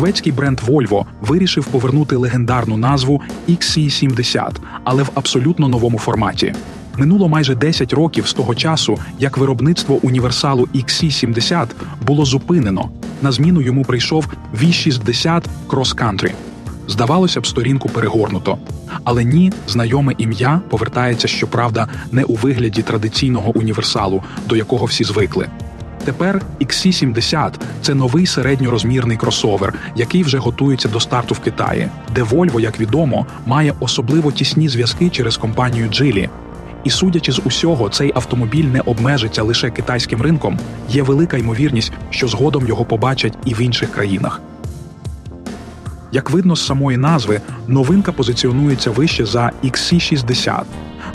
Шведський бренд Volvo вирішив повернути легендарну назву XC70, але в абсолютно новому форматі. Минуло майже 10 років з того часу, як виробництво універсалу XC70 було зупинено. На зміну йому прийшов V60 Cross Country. Здавалося б, сторінку перегорнуто. Але ні, знайоме ім'я повертається, щоправда, не у вигляді традиційного універсалу, до якого всі звикли. Тепер XC70 – це новий середньорозмірний кросовер, який вже готується до старту в Китаї, де Volvo, як відомо, має особливо тісні зв'язки через компанію Geely. І судячи з усього, цей автомобіль не обмежиться лише китайським ринком. Є велика ймовірність, що згодом його побачать і в інших країнах. Як видно з самої назви, новинка позиціонується вище за XC60.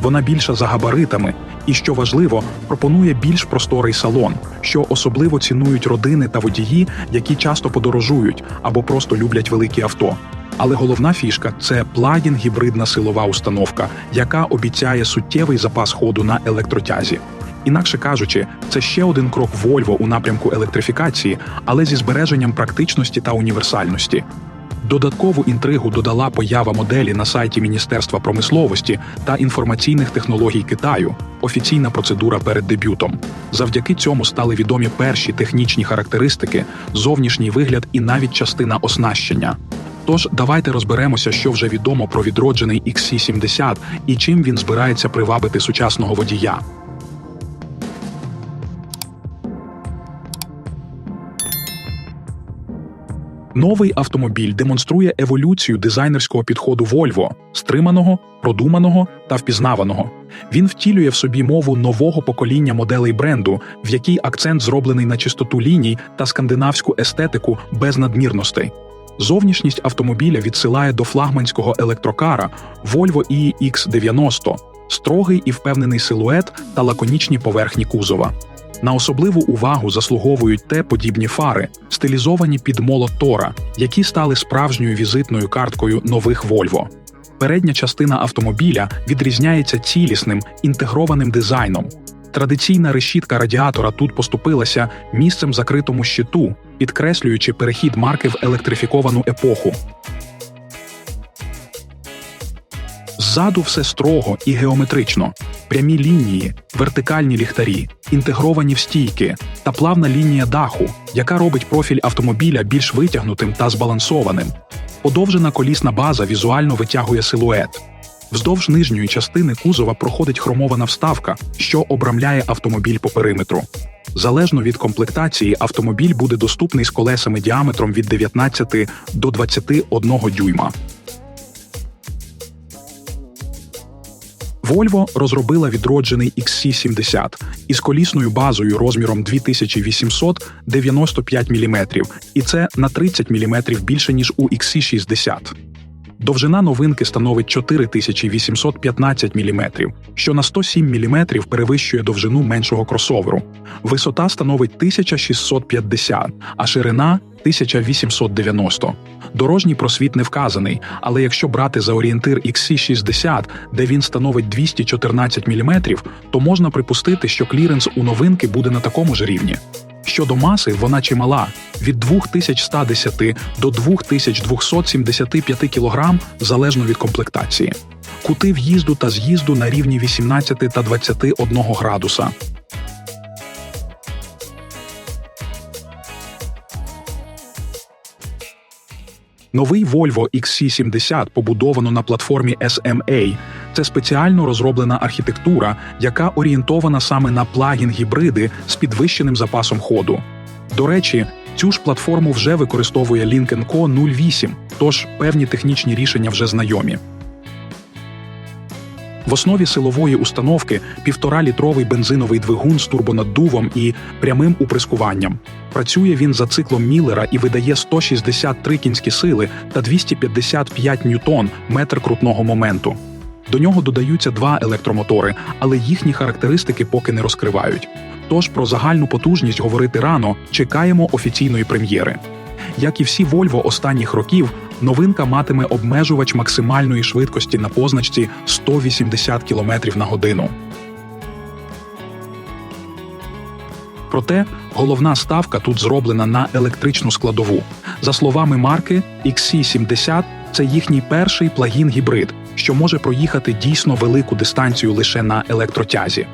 Вона більша за габаритами і, що важливо, пропонує більш просторий салон, що особливо цінують родини та водії, які часто подорожують або просто люблять великі авто. Але головна фішка це плагін гібридна силова установка, яка обіцяє суттєвий запас ходу на електротязі. Інакше кажучи, це ще один крок Volvo у напрямку електрифікації, але зі збереженням практичності та універсальності. Додаткову інтригу додала поява моделі на сайті Міністерства промисловості та інформаційних технологій Китаю, офіційна процедура перед дебютом. Завдяки цьому стали відомі перші технічні характеристики, зовнішній вигляд і навіть частина оснащення. Тож давайте розберемося, що вже відомо про відроджений XC70 і чим він збирається привабити сучасного водія. Новий автомобіль демонструє еволюцію дизайнерського підходу Volvo – стриманого, продуманого та впізнаваного. Він втілює в собі мову нового покоління моделей бренду, в якій акцент зроблений на чистоту ліній та скандинавську естетику без надмірностей. Зовнішність автомобіля відсилає до флагманського електрокара Volvo EX90, строгий і впевнений силует та лаконічні поверхні кузова. На особливу увагу заслуговують те подібні фари, стилізовані під молот Тора, які стали справжньою візитною карткою нових Volvo. Передня частина автомобіля відрізняється цілісним інтегрованим дизайном. Традиційна решітка радіатора тут поступилася місцем закритому щиту, підкреслюючи перехід марки в електрифіковану епоху. Ззаду все строго і геометрично: прямі лінії, вертикальні ліхтарі, інтегровані в стійки та плавна лінія даху, яка робить профіль автомобіля більш витягнутим та збалансованим. Подовжена колісна база візуально витягує силует. Вздовж нижньої частини кузова проходить хромована вставка, що обрамляє автомобіль по периметру. Залежно від комплектації, автомобіль буде доступний з колесами діаметром від 19 до 21 дюйма. Volvo розробила відроджений XC70 із колісною базою розміром 2895 мм, і це на 30 мм більше ніж у XC60. Довжина новинки становить 4815 мм, що на 107 мм перевищує довжину меншого кросоверу. Висота становить 1650, а ширина 1890. Дорожній просвіт не вказаний, але якщо брати за орієнтир XC60, де він становить 214 мм, то можна припустити, що кліренс у новинки буде на такому ж рівні. Щодо маси, вона чимала від 2110 до 2275 кг залежно від комплектації. Кути в'їзду та з'їзду на рівні 18 та 21 градуса. Новий Volvo XC70 побудовано на платформі SMA. Це спеціально розроблена архітектура, яка орієнтована саме на плагін-гібриди з підвищеним запасом ходу. До речі, цю ж платформу вже використовує Lincoln Co 08, тож певні технічні рішення вже знайомі. В основі силової установки півтора-літровий бензиновий двигун з турбонаддувом і прямим уприскуванням. Працює він за циклом Міллера і видає 163 кінські сили та 255 ньютон метр крутного моменту. До нього додаються два електромотори, але їхні характеристики поки не розкривають. Тож про загальну потужність говорити рано чекаємо офіційної прем'єри. Як і всі Volvo останніх років, новинка матиме обмежувач максимальної швидкості на позначці 180 км на годину. Проте головна ставка тут зроблена на електричну складову. За словами марки, XC70 – це їхній перший плагін-гібрид, що може проїхати дійсно велику дистанцію лише на електротязі.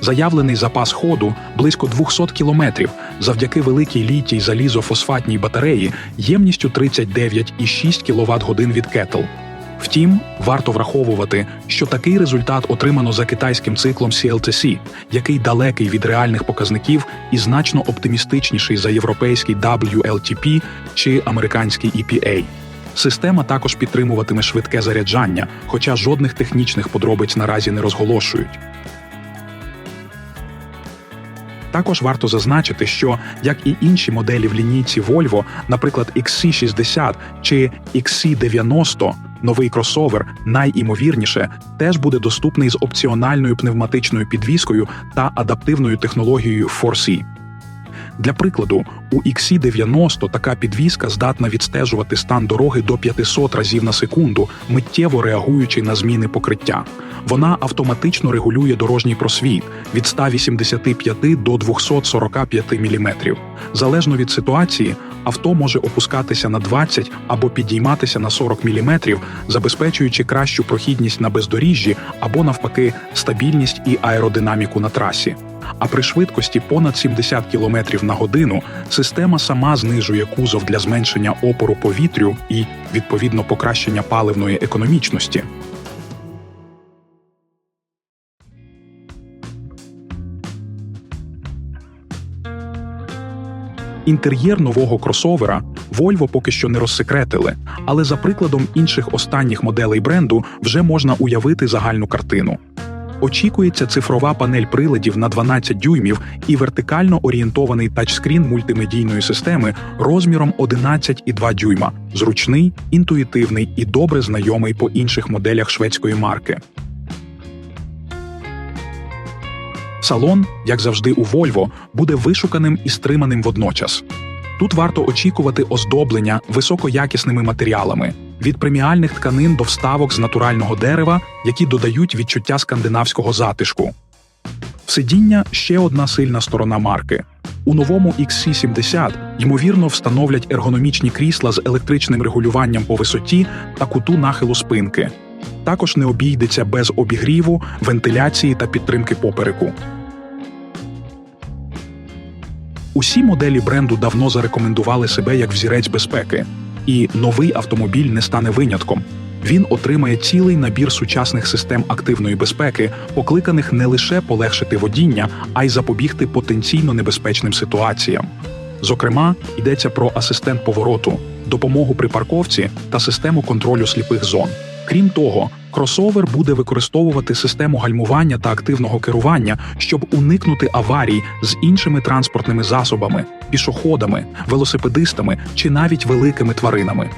Заявлений запас ходу близько 200 кілометрів завдяки великій літій залізофосфатній батареї ємністю 39,6 кВт годин від кетл. Втім, варто враховувати, що такий результат отримано за китайським циклом CLTC, який далекий від реальних показників і значно оптимістичніший за європейський WLTP чи американський EPA. Система також підтримуватиме швидке заряджання, хоча жодних технічних подробиць наразі не розголошують. Також варто зазначити, що як і інші моделі в лінійці Volvo, наприклад, XC60 чи XC90, новий кросовер найімовірніше теж буде доступний з опціональною пневматичною підвіскою та адаптивною технологією 4C. Для прикладу, у XC90 така підвізка здатна відстежувати стан дороги до 500 разів на секунду, миттєво реагуючи на зміни покриття. Вона автоматично регулює дорожній просвіт від 185 до 245 мм. Залежно від ситуації, авто може опускатися на 20 або підійматися на 40 мм, забезпечуючи кращу прохідність на бездоріжжі або навпаки стабільність і аеродинаміку на трасі. А при швидкості понад 70 км на годину система сама знижує кузов для зменшення опору повітрю і, відповідно, покращення паливної економічності. Інтер'єр нового кросовера Volvo поки що не розсекретили, але за прикладом інших останніх моделей бренду вже можна уявити загальну картину. Очікується цифрова панель приладів на 12 дюймів і вертикально орієнтований тачскрін мультимедійної системи розміром 11,2 дюйма, зручний, інтуїтивний і добре знайомий по інших моделях шведської марки. Салон, як завжди у Volvo, буде вишуканим і стриманим водночас. Тут варто очікувати оздоблення високоякісними матеріалами від преміальних тканин до вставок з натурального дерева, які додають відчуття скандинавського затишку. Сидіння ще одна сильна сторона марки. У новому XC70 ймовірно встановлять ергономічні крісла з електричним регулюванням по висоті та куту нахилу спинки. Також не обійдеться без обігріву, вентиляції та підтримки попереку. Усі моделі бренду давно зарекомендували себе як взірець безпеки, і новий автомобіль не стане винятком. Він отримає цілий набір сучасних систем активної безпеки, покликаних не лише полегшити водіння, а й запобігти потенційно небезпечним ситуаціям. Зокрема, йдеться про асистент повороту, допомогу при парковці та систему контролю сліпих зон. Крім того, кросовер буде використовувати систему гальмування та активного керування, щоб уникнути аварій з іншими транспортними засобами, пішоходами, велосипедистами чи навіть великими тваринами.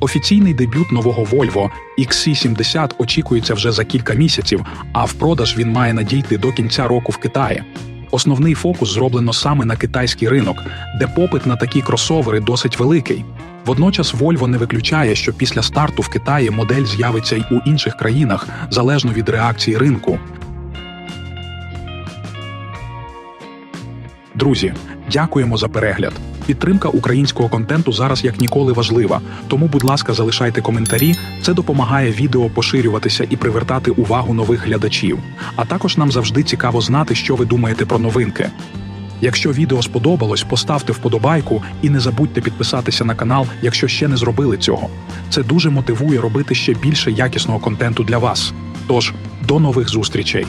Офіційний дебют нового Volvo XC70 очікується вже за кілька місяців, а в продаж він має надійти до кінця року в Китаї. Основний фокус зроблено саме на китайський ринок, де попит на такі кросовери досить великий. Водночас Volvo не виключає, що після старту в Китаї модель з'явиться й у інших країнах залежно від реакції ринку. Друзі, дякуємо за перегляд. Підтримка українського контенту зараз як ніколи важлива. Тому, будь ласка, залишайте коментарі. Це допомагає відео поширюватися і привертати увагу нових глядачів. А також нам завжди цікаво знати, що ви думаєте про новинки. Якщо відео сподобалось, поставте вподобайку і не забудьте підписатися на канал, якщо ще не зробили цього. Це дуже мотивує робити ще більше якісного контенту для вас. Тож, до нових зустрічей!